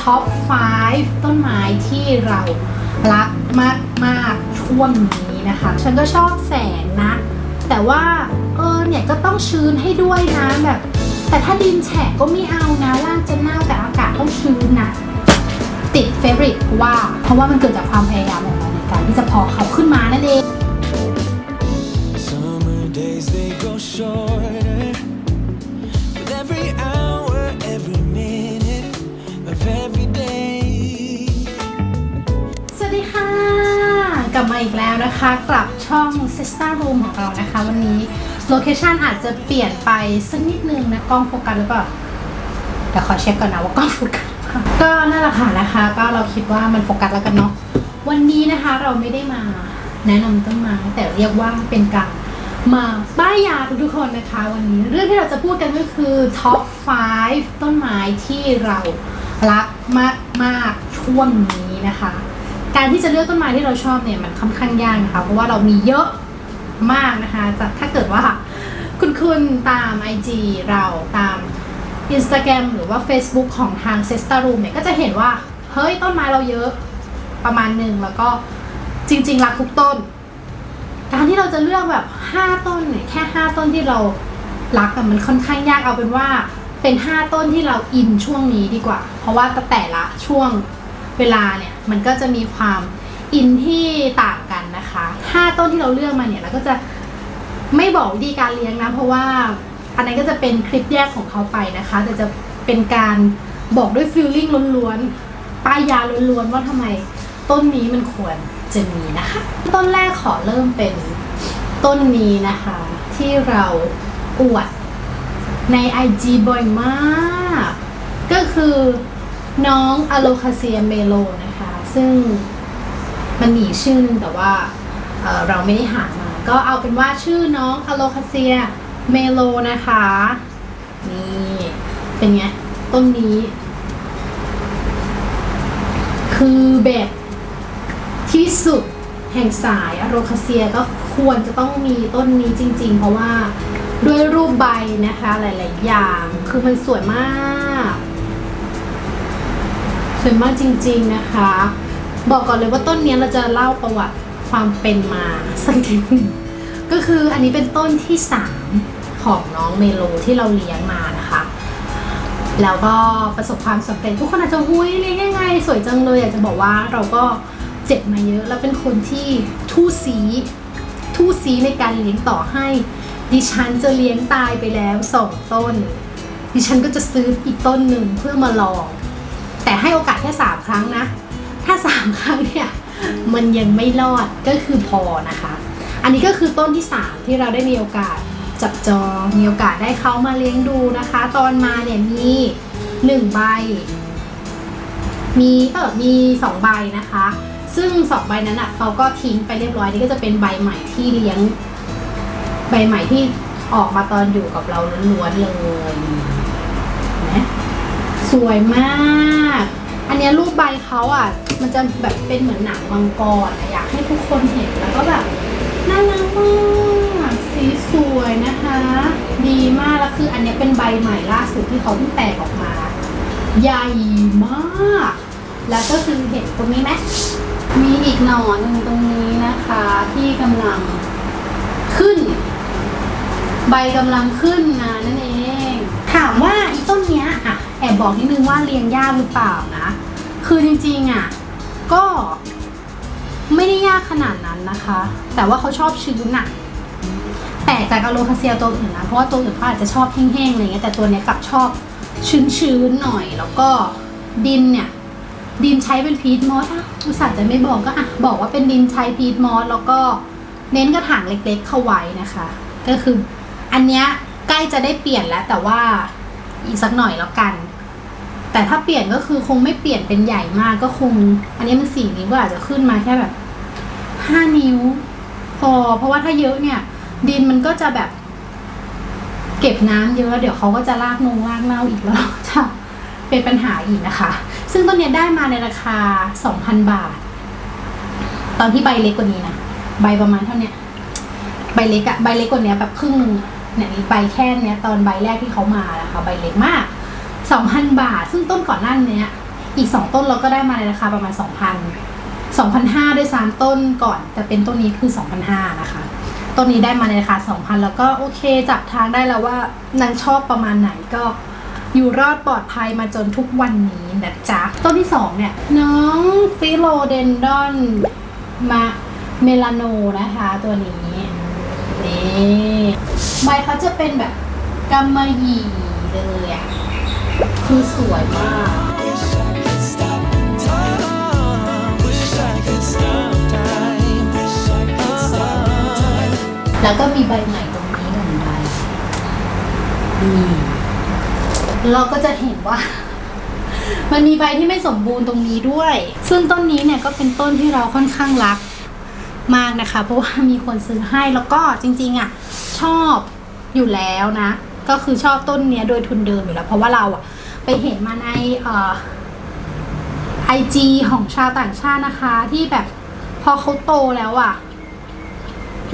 ท็อป 5 ต้นไม้ที่เรารักมากมากช่วงนี้นะคะ ฉันก็ชอบแสงนะ แต่ว่าเออเนี่ยก็ต้องชื้นให้ด้วยนะแบบ แต่ถ้าดินแฉะก็ไม่เอานะร่างจะเน่าแต่อากาศต้องชื้นนะ ติดเฟริตเพราะว่า เพราะว่ามันเกิดจากความพยายามของเราในการที่จะพอเขาขึ้นมานั่นเอง Summer days they go shorter with every ลับมาอีกแล้วนะคะ กลับช่อง Sister Room ของเรานะคะ วันนี้โลเคชันอาจจะเปลี่ยนไปสักนิดนึงนะกล้องโฟกัสหรือเปล่าเดี๋ยวขอเช็คก่อนนะว่ากล้องโฟกัสก็นั่นแหละค่ะนะคะ ก็เราคิดว่ามันโฟกัสแล้วกันเนาะวันนี้นะคะเราไม่ได้มาแนะนำต้นไม้แต่เรียกว่าเป็นการมาป้ายยาทุกๆคนนะคะ วันนี้เรื่องที่เราจะพูดกันก็คือท็อป5ต้นไม้ที่เรารักมากมากๆช่วงนี้นะคะ การที่จะเลือกต้นไม้ที่เราชอบเนี่ยมันค่อนข้างยากนะคะ เพราะว่าเรามีเยอะมากนะคะจากถ้าเกิดว่าคุณคุณตาม IG เราตาม Instagram หรือว่า Facebook ของทาง s e s t a Room เนี่ยก็จะเห็นว่า เฮ้ย ต้นไม้เราเยอะประมาณหนึ่งแล้วก็จริงๆรักทุกต้น การที่เราจะเลือกแบบ 5 ต้นเนี่ยแค่ 5 ต้นที่เรารักมันค่อนข้างยากเอาเป็นว่าเป็น 5 ต้นที่เราอินช่วงนี้ดีกว่า เพราะว่าแต่ละช่วงเวลาเนี่ย มันก็จะมีความอินที่ต่างกันนะคะ5ต้นที่เราเลือกมาเนี่ยเราก็จะไม่บอกวิธีการเลี้ยงนะ เพราะว่าอันนั้นก็จะเป็นคลิปแยกของเขาไปนะคะ แต่จะเป็นการบอกด้วยฟีลลิ่งล้วนๆป้ายยาล้วนๆว่าทำไมต้นนี้มันควรจะมีนะคะ ต้นแรกขอเริ่มเป็นต้นนี้นะคะ ที่เราอวดใน IG บ่อยมาก ก็คือน้องอโลคาเซียเมโลนะคะ ซึ่งมันมีอีชื่อหนึงแต่ว่าเเราไม่ได้หามา ก็เอาเป็นว่าชื่อน้องอโลคาเซียเมโลนะคะ นี่เป็นไงต้นนี้ คือแบบที่สุดแห่งสายอโรคาเซียก็ควรจะต้องมีต้นนี้จริง ๆ เพราะว่าด้วยรูปใบนะคะหลาย ๆ อย่าง คือมันสวยมาก สวยมากจริงๆนะคะ บอกก่อนเลยว่าต้นนี้เราจะเล่าประวัติความเป็นมาสักนิดนึงก็คืออันนี้เป็นต้นที่สามของน้องเมโลที่เราเลี้ยงมานะคะ แล้วก็ประสบความสำเร็จทุกคนอาจจะหุ้ยเลี้ยงยังไง สวยจังเลยอยากจะบอกว่าเราก็เจ็บมาเยอะแล้วเป็นคนที่ทู่ซีทู่ซีในการเลี้ยงต่อให้ ดิฉันจะเลี้ยงตายไปแล้วสองต้น ดิฉันก็จะซื้ออีกต้นหนึ่งเพื่อมาลอง แต่ให้โอกาสแค่สามครั้งนะ ถ้าสามครั้งเนี่ยมันยังไม่รอดก็คือพอนะคะ อันนี้ก็คือต้นที่สามที่เราได้มีโอกาสจับจองมีโอกาสได้เขามาเลี้ยงดูนะคะ ตอนมาเนี่ยมีหนึ่งใบ มีเออมีสองใบนะคะ ซึ่งสองใบนั้นอะเขาก็ทิ้งไปเรียบร้อยนี่ก็จะเป็นใบใหม่ที่เลี้ยง ใบใหม่ที่ออกมาตอนอยู่กับเราล้วนๆเลย สวยมาก อันนี้รูปใบเขาอะ มันจะแบบเป็นเหมือนหนังมังกรอยากให้ทุกคนเห็นแล้วก็แบบน่ารักมากสีสวยนะคะ ดีมากแล้วคืออันนี้เป็นใบใหม่ล่าสุดที่เขาเพิ่งแตกออกมา ใหญ่มาก แล้วก็คือเห็นตรงนี้ไหมมีอีกหน่อหนึ่งตรงนี้นะคะ ที่กำลังขึ้น ใบกำลังขึ้นนะนั่นเอง ถามว่าอีต้นเนี้ยอะ แอบบอกนิดนึงว่าเลียงยากหรือเปล่านะ คือจริงๆอะก็ไม่ได้ยากขนาดนั้นนะคะ แต่ว่าเขาชอบชื้นน่ะแต่จากอะโลคาเซียตัวอื่นนะ เพราะว่าตัวอื่นเขาอาจจะชอบแห้งๆอะไรเงี้ย แต่ตัวเนี้ยกลับชอบชื้นๆหน่อย แล้วก็ดินเนี่ย ดินใช้เป็นพีทมอสอะอุตส่าห์จะไม่บอกก็อะ บอกว่าเป็นดินใช้พีทมอส แล้วก็เน้นกระถางเล็กๆเข้าไว้นะคะ ก็คืออันเนี้ยใกล้จะได้เปลี่ยนแล้วแต่ว่าอีกสักหน่อยแล้วกัน แต่ถ้าเปลี่ยนก็คือคงไม่เปลี่ยนเป็นใหญ่มากก็คง อันนี้มันสี่นิ้วก็อาจจะขึ้นมาแค่แบบห้านิ้ว พอ เพราะว่าถ้าเยอะเนี่ย ดินมันก็จะแบบ เก็บน้ำเยอะเดี๋ยวเขาก็จะลากนงลากเน่าอีกแล้วจะเป็นปัญหาอีกนะคะ ซึ่งต้นเนี้ยได้มาในราคา2,000บาท ตอนที่ใบเล็กกว่านี้นะใบประมาณเท่านี้ใบเล็กอะใบเล็กกว่านี้แบบครึ่งนึงเนี่ยใบแค่เนี้ย ตอนใบแรกที่เขามานะคะใบเล็กมาก 2,000 บาท ซึ่งต้นก่อนหน้าเนี้ยอีกสองต้นเราก็ได้มาในราคาประมาณ 2,000 2,500ด้วยซ้ำต้นก่อนแต่เป็นต้นนี้คือ2,500นะคะ ต้นนี้ได้มาในราคา 2,000 แล้วก็โอเคจับทางได้แล้วว่านางชอบประมาณไหนก็อยู่รอดปลอดภัยมาจนทุกวันนี้นะจ๊ะ ต้นที่ 2 เนี่ย น้องฟิโลเดนดอนมาเมลาโนนะคะ ตัวนี้ นี่ใบเขาจะเป็นแบบกำมะหยี่เลยอะ คือสวยมาก Wish I could stop time. Wish I could stop time. Wish I could stop time. แล้วก็มีใบใหม่ตรงนี้หนึ่งใบนี่เราก็จะเห็นว่า มันมีใบที่ไม่สมบูรณ์ตรงนี้ด้วย ซึ่งต้นนี้เนี่ยก็เป็นต้นที่เราค่อนข้างรักมากนะคะ เพราะว่ามีคนซื้อให้แล้วก็จริง ๆอะชอบอยู่แล้วนะ ก็คือชอบต้นเนี้ยโดยทุนเดิมอยู่แล้ว เพราะว่าเราอะ ไปเห็นมาในไอจีของชาวต่างชาตินะคะ ที่แบบพอเขาโตแล้วอะ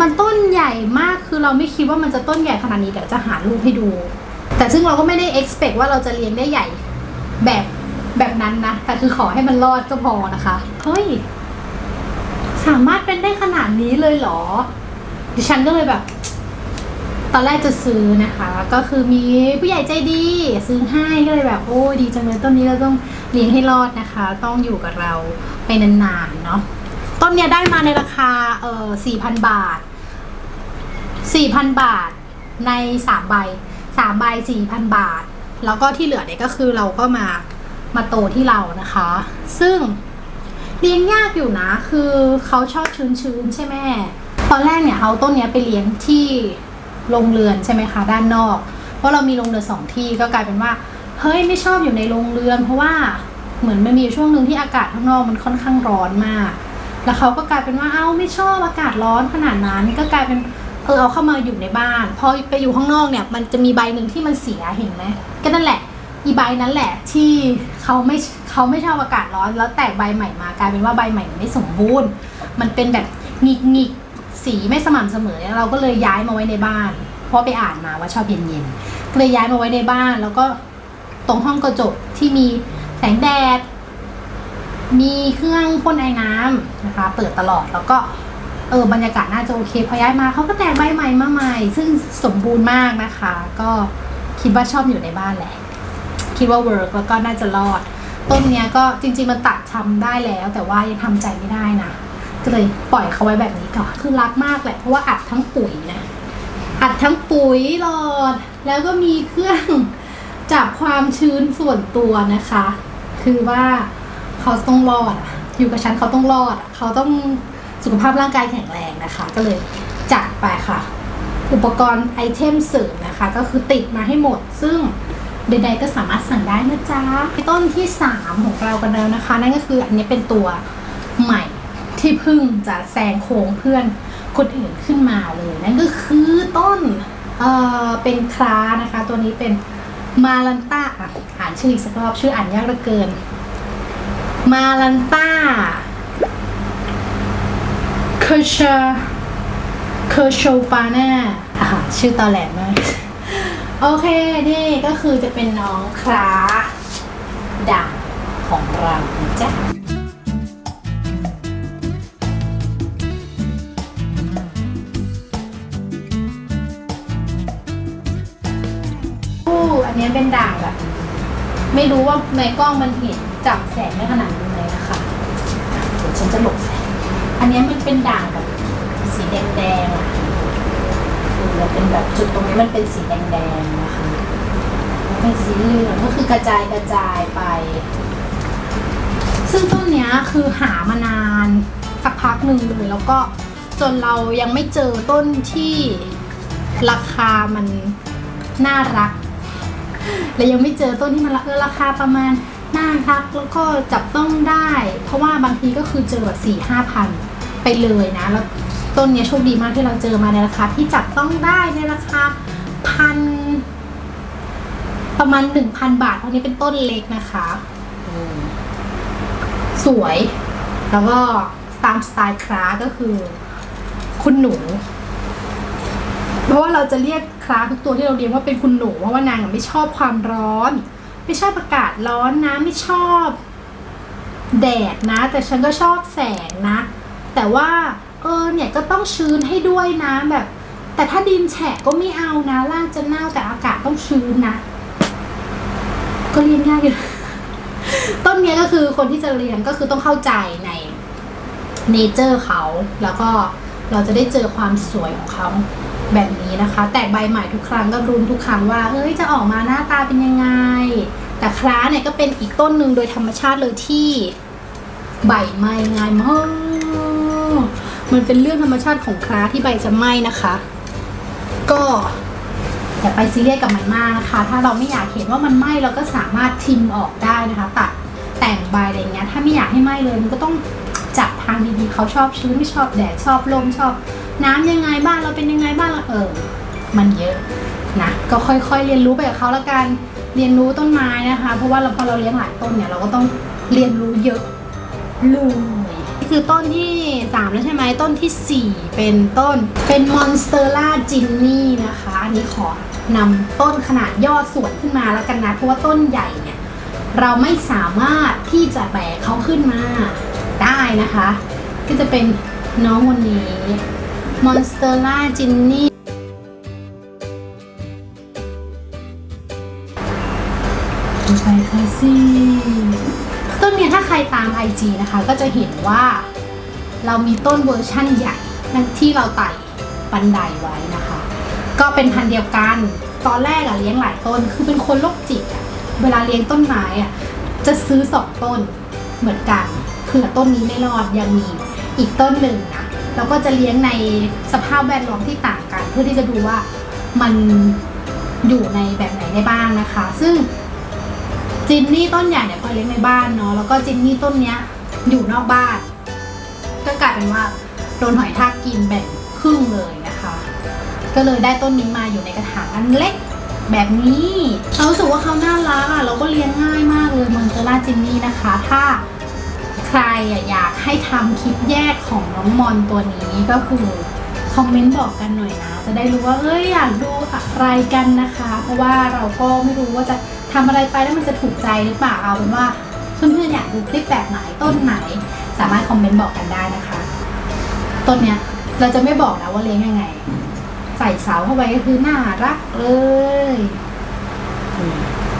มันต้นใหญ่มากคือเราไม่คิดว่ามันจะต้นใหญ่ขนาดนี้เดี๋ยวจะหารูปให้ดู แต่ซึ่งเราก็ไม่ได้ expect ว่าเราจะเลี้ยงได้ใหญ่แบบแบบนั้นนะ แต่คือขอให้มันรอดก็พอนะคะ เฮ้ย สามารถเป็นได้ขนาดนี้เลยเหรอ ดิฉันก็เลยแบบ ตอนแรกจะซื้อนะคะ ก็คือมีผู้ใหญ่ใจดี ซื้อให้ก็เลยแบบโอ้ดีจังเลยต้นนี้เราต้องเลี้ยงให้รอดนะคะ ต้องอยู่กับเราไปนานๆเนาะต้นเนี้ยได้มาในราคาเอ่อสี่พันบาทสี่พันบาทในสามใบสามใบสี่พันบาท แล้วก็ที่เหลือเนี่ยก็คือเราก็มามาโตที่เรานะคะ ซึ่งเลี้ยงยากอยู่นะ คือเขาชอบชื้นๆใช่ไหมตอนแรกเนี่ยเอาต้นเนี้ยไปเลี้ยงที่ โรงเรือนใช่ไหมคะด้านนอก เพราะเรามีโรงเรือนสองที่ก็กลายเป็นว่าเฮ้ยไม่ชอบอยู่ในโรงเรือน เพราะว่าเหมือนมันมีช่วงหนึ่งที่อากาศข้างนอกมันค่อนข้างร้อนมาก แล้วเขาก็กลายเป็นว่าเอ้าไม่ชอบอากาศร้อนขนาดนั้นก็กลายเป็นเออเอาเข้ามาอยู่ในบ้านพอไปอยู่ข้างนอกเนี่ยมันจะมีใบหนึ่งที่มันเสียเห็นไหมก็นั่นแหละอีใบนั้นแหละที่เขาไม่เขาไม่ชอบอากาศร้อน แล้วแตกใบใหม่มากลายเป็นว่าใบใหม่ไม่สมบูรณ์ มันเป็นแบบหงิกหงิก สีไม่สม่ำเสมอเนี่ยเราก็เลยย้ายมาไว้ในบ้าน เพราะไปอ่านมาว่าชอบเย็นๆก็เลยย้ายมาไว้ในบ้าน แล้วก็ตรงห้องกระจกที่มีแสงแดด มีเครื่องพ่นไอ้น้ำนะคะ เปิดตลอดแล้วก็เออบรรยากาศน่าจะโอเคพอย้ายมาเขาก็แตกใบใหม่มาใหม่ ซึ่งสมบูรณ์มากนะคะ ก็คิดว่าชอบอยู่ในบ้านแหละ คิดว่าเวิร์กแล้วก็น่าจะรอด ต้นเนี้ยก็จริง ๆ มันตัดทำได้แล้ว แต่ว่ายังทำใจไม่ได้นะ ก็เลยปล่อยเขาไว้แบบนี้ก่อนคือรักมากแหละเพราะว่าอัดทั้งปุ๋ยนะอัดทั้งปุ๋ยหลอด แล้วก็มีเครื่องจับความชื้นส่วนตัวนะคะ คือว่าเขาต้องรอดอยู่กับฉันเขาต้องรอด เขาต้องสุขภาพร่างกายแข็งแรงนะคะ ก็เลยจัดไปค่ะ อุปกรณ์ไอเทมเสริมนะคะ ก็คือติดมาให้หมด ซึ่งใดๆก็สามารถสั่งได้นะจ๊ะต้นที่ 3 ของเรากันแล้วนะคะ นั่นก็คืออันนี้เป็นตัวใหม่ ที่พิ่งจะแซงโค้งเพื่อนคนอื่นขึ้นมาเลย นั่นก็คือต้นเอ่อเป็นครานะคะ ตัวนี้เป็นมาลันต้าอะอ่านชื่ออีกสักรอบชื่ออ่านยากเหลือเกิน มาลันต้าเคอร์ชาเคอร์โชฟาน่าอ่าชื่อตอแหลมมากโอเค นี่ก็คือจะเป็นน้องคราด่างของเราจ๊ะ นนี้เป็นด่างแบบ ไม่รู้ว่าในกล้องมันเห็นจับแสงได้ขนาดนี้เลยนะคะเดี๋ยวฉันจะหลบแสงอันนี้มันเป็นด่างแบบ สีแดงๆอะคือมันเป็นแบบจุดตรงนี้มันเป็นสีแดงๆนะคะเป็นสีเหลืองก็คือกระจายกระจายไป ซึ่งต้นเนี้ยคือหามานานสักพักหนึ่งเลยแล้วก็จนเรายังไม่เจอต้นที่ราคามันน่ารัก และยังไม่เจอต้นที่มันราคาประมาณน่ารักแล้วก็จับต้องได้ เพราะว่าบางทีก็คือเจอแบบสี่ห้าพันไปเลยนะ แล้วต้นนี้โชคดีมากที่เราเจอมาในราคาที่จับต้องได้ในราคาพันประมาณหนึ่งพันบาทเพราะนี้เป็นต้นเล็กนะคะสวย แล้วก็ตามสไตล์คราก็คือ คุณหนู เพราะว่าเราจะเรียก คลาทุกตัวที่เราเลี้ยงว่าเป็นคุณหนูเพราะว่านางไม่ชอบความร้อน ไม่ชอบอากาศร้อนนะไม่ชอบ แดดนะ แต่ฉันก็ชอบแสงนะ แต่ว่าเออเนี่ยก็ต้องชื้นให้ด้วยนะแบบ แต่ถ้าดินแฉะก็ไม่เอานะรากจะเน่าแต่อากาศต้องชื้นนะ ก็เลี้ยงยากอยู่ต้นเนี้ยก็คือคนที่จะเลี้ยงก็คือต้องเข้าใจในเนเจอร์เขา แล้วก็เราจะได้เจอความสวยของเขา แบบนี้นะคะ แตกใบใหม่ทุกครั้งก็รุนทุกครั้งว่าเฮ้ยจะออกมาหน้าตาเป็นยังไง แต่คล้าเนี่ยก็เป็นอีกต้นหนึ่งโดยธรรมชาติเลยที่ใบไหม้ง่ายมากมันเป็นเรื่องธรรมชาติของคล้าที่ใบจะไหม้นะคะ ก็อย่าไปซีเรียสกับมันมากนะคะ ถ้าเราไม่อยากเห็นว่ามันไหม้เราก็สามารถทิมออกได้นะคะตัดแต่งใบอะไรเงี้ยถ้าไม่อยากให้ไหม้เลยมันก็ต้องจับทางดีๆเขาชอบชื้นไม่ชอบแดดชอบลมชอบ น้ำยังไงบ้านเราเป็นยังไงบ้านเราเออ มันเยอะนะก็ค่อยๆ เรียนรู้ไปกับเขาละกันเรียนรู้ต้นไม้นะคะ เพราะว่าเราพอเราเลี้ยงหลายต้นเนี่ยเราก็ต้องเรียนรู้เยอะเลยนี่คือต้นที่สามแล้วใช่ไหมต้นที่สี่เป็นต้นเป็นมอนสเตอร่าจินนี่นะคะอันนี้ขอนำต้นขนาดยอดส่วนขึ้นมาแล้วกันนะ เพราะว่าต้นใหญ่เนี่ยเราไม่สามารถที่จะแบกเขาขึ้นมาได้นะคะ ก็จะเป็นน้องวันนี้ มอนสเตอร่าจินนี่ไปค่ะสิต้นเนี้ยถ้าใครตาม IG นะคะ ก็จะเห็นว่าเรามีต้นเวอร์ชั่นใหญ่ที่เราไต่บันไดไว้นะคะ ก็เป็นพันเดียวกัน ตอนแรกอะเลี้ยงหลายต้น คือเป็นคนโรคจิตอะเวลาเลี้ยงต้นไม้อะจะซื้อสองต้นเหมือนกันเผื่อต้นนี้ไม่รอดยังมีอีกต้นหนึ่งนะ เราก็จะเลี้ยงในสภาพแวดล้อมที่ต่างกัน เพื่อที่จะดูว่ามันอยู่ในแบบไหนได้บ้างนะคะ ซึ่งจินนี่ต้นใหญ่เนี่ยพอเลี้ยงในบ้านเนาะแล้วก็จินนี่ต้นเนี้ยอยู่นอกบ้าน ก็กลายเป็นว่าโดนหอยทากกินแบ่งครึ่งเลยนะคะ ก็เลยได้ต้นนี้มาอยู่ในกระถางอันเล็กแบบนี้เรารู้สึกว่าเขาน่ารักอะเราก็เลี้ยงง่ายมากเลยมอนเตอร่าจินนี่นะคะ ถ้า ใครอยากให้ทำคลิปแยกของน้องมอนตัวนี้ก็คือ คอมเมนต์บอกกันหน่อยนะ จะได้รู้ว่าเอ้ยอยากดูอะไรกันนะคะ เพราะว่าเราก็ไม่รู้ว่าจะทำอะไรไปแล้วมันจะถูกใจหรือเปล่าเอาเป็นว่าเพื่อนๆอยากดูคลิปแบบไหนต้นไหน สามารถคอมเมนต์บอกกันได้นะคะ ต้นเนี้ยเราจะไม่บอกนะว่าเลี้ยงยังไง ใส่เสาเข้าไปก็คือน่ารักเลย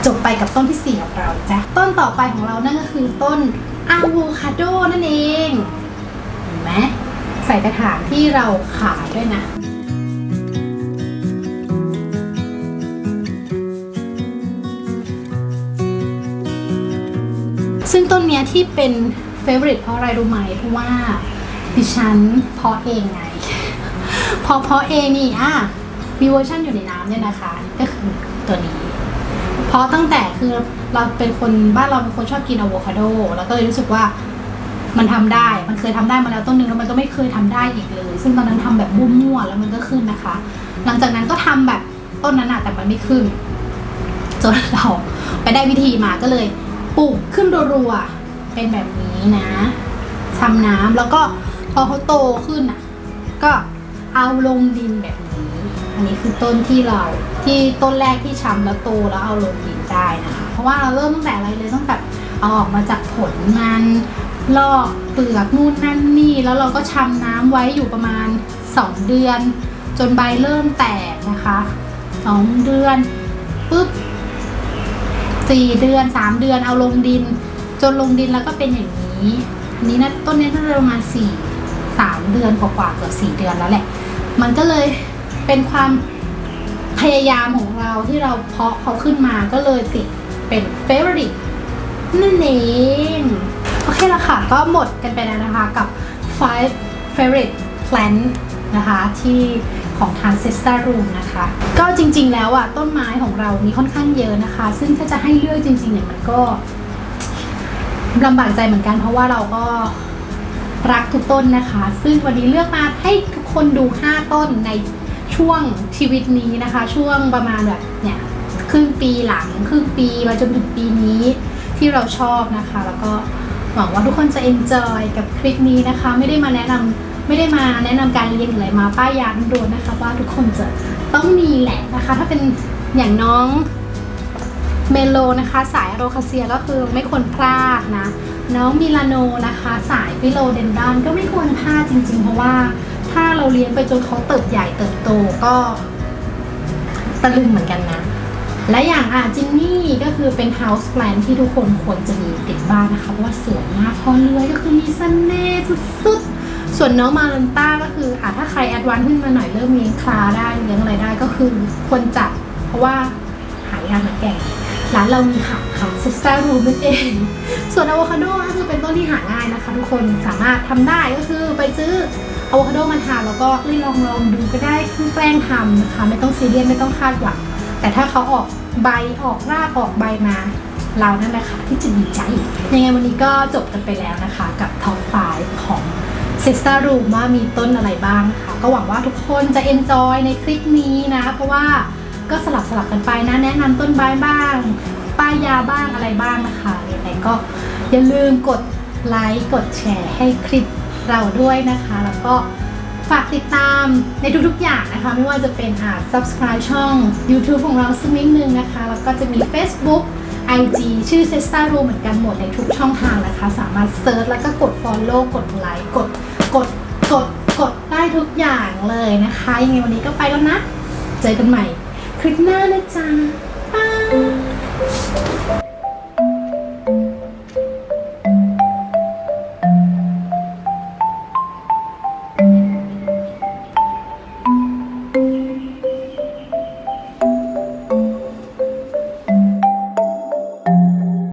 จบไปกับต้นที่สี่ของเราจ้ะต้นต่อไปของเรานั่นก็คือต้น อะโวคาโดนั่นเอง เห็นไหมใส่กระถางที่เราขายด้วยนะซึ่งต้นเนี้ยที่เป็นเฟ v o r i t e เพราะอะไรรู้ไหมเพราะว่าดิฉันเพาะเองไง พอเพาะเองนี่อะมีเวอร์ชันอยู่ในน้ำเนี่ยนะคะ ก็คือตัวนี้เพราะตั้งแต่คือ เราเป็นคนบ้านเราเป็นคนชอบกินอะโวคาโดแล้วก็เลยรู้สึกว่ามันทำได้ มันเคยทำได้มาแล้วต้นหนึงแล้วมันก็ไม่เคยทำได้อีกเลย ซึ่งตอนนั้นทำแบบมั่วๆแล้วมันก็ขึ้นนะคะ หลังจากนั้นก็ทำแบบต้นนั้นอะแต่มันไม่ขึ้น จนเราไปได้วิธีมาก็เลยปลูกขึ้นรัวๆเป็นแบบนี้นะทำน้ำแล้วก็พอเขาโตขึ้นอะ ก็เอาลงดินแบบนี้ อันนี้คือต้นที่เราที่ต้นแรกที่ชำแล้วโตแล้วเอาลงดินได้นะคะ เพราะว่าเราเริ่มตั้งแต่อะไรเลยตั้งแต่เอาออกมาจากผลมันลอกเปลือกนู่นนั่นนี่ แล้วเราก็ชำน้ำไว้อยู่ประมาณ 2 เดือน จนใบเริ่มแตกนะคะสองเดือนปุ๊บสี่เดือนสามเดือนเอาลงดิน จนลงดินแล้วก็เป็นอย่างนี้อันนี้นะต้นนี้น่าจะประมาณสี่สามเดือนกว่าๆเกือบสี่เดือนแล้วแหละ มันก็เลยเป็นความพยายามของเราที่เราเพาะเขาขึ้นมาก็เลยติด เป็น favorite นั่นเอง โอเคแล้วค่ะ ก็หมดกันไปแล้วนะคะกับ five favorite plant นะคะที่ของทาง Sister Room นะคะ ก็จริงๆแล้วอะต้นไม้ของเรามีค่อนข้างเยอะนะคะ ซึ่งถ้าจะให้เลือกจริงๆเนี่ยมันก็ลำบากใจเหมือนกันเพราะว่าเราก็รักทุกต้นนะคะ ซึ่งวันนี้เลือกมาให้ทุกคนดู 5 ต้นในช่วงชีวิตนี้นะคะ ช่วงประมาณแบบเนี่ย ครึ่งปีหลังครึ่งปีมาจนถึงปีนี้ที่เราชอบนะคะ แล้วก็หวังว่าทุกคนจะ enjoy กับคลิปนี้นะคะ ไม่ได้มาแนะนำไม่ได้มาแนะนำการเรียนออะไรมาป้ายยาโดนนะคะ ว่าทุกคนจะต้องมีแหละนะคะ ถ้าเป็นอย่างน้องเมโลนะคะ สายโรคาเซียก็คือไม่ควรพลาดนะ น้องมิลาโนนะคะ สายฟิโลเดนดอนก็ไม่ควรพลาดจริง ๆ เพราะว่าถ้าเราเลี้ยงไปจนเขาเติบใหญ่เติบโตก็ตะลึงเหมือนกันนะ และอย่างอะจินนี่ก็คือเป็น house plant ที่ทุกคนควรจะมีติดบ้านนะคะเพราะว่าสวยมากพอเลยก็คือมีเสน่ห์สุดๆ ส่วนน้องมาลันต้าก็คืออะถ้าใครแอดวานซ์ขึ้นมาหน่อยเริ่มเรียงคลาได้เลี้ยงอะไรได้ก็คือควรจัดเพราะว่าหายากเหมือนแก่ร้านเรามีขายค่ะซิสเตอร์รูมนั่นเอง ส่วนอะโวคาโดก็คือเป็นต้นที่หาง่ายนะคะ ทุกคนสามารถทำได้ก็คือไปซื้ออะโวคาโดมาทานแล้วก็ลองลองดูก็ได้คือแกล้งทำนะคะ ไม่ต้องซีเรียสไม่ต้องคาดหวัง แต่ถ้าเขาออกใบออกรากออกใบมา เรานั่นแหละค่ะที่จะดีใจ ยังไงวันนี้ก็จบกันไปแล้วนะคะ กับท็อป5ของ s i s t e r Room ว่ามีต้นอะไรบ้างนะคะ ก็หวังว่าทุกคนจะ enjoy ในคลิปนี้นะ เพราะว่าก็สลับสลับกันไปนะ แนะนำต้นไม้บ้าง ป้ายยาบ้างอะไรบ้างนะคะยังไงก็อย่าลืมกดไลค์กดแชร์ให้คลิปเราด้วยนะคะ แล้วก็ ฝากติดตามในทุกๆอย่างนะคะ ไม่ว่าจะเป็นอ่า subscribe ช่อง YouTube ของเราสักนิดนึงนะคะ แล้วก็จะมี Facebook IG ชื่อ s e s t a Room เหมือนกันหมดในทุกช่องทางนะคะ สามารถเซิร์ชแล้วก็กด Follow กดไลค์กดกดกดกดได้ทุกอย่างเลยนะคะยังไงวันนี้ก็ไปแล้วนะ เจอกันใหม่ คลิปหน้านะจ๊ะบาย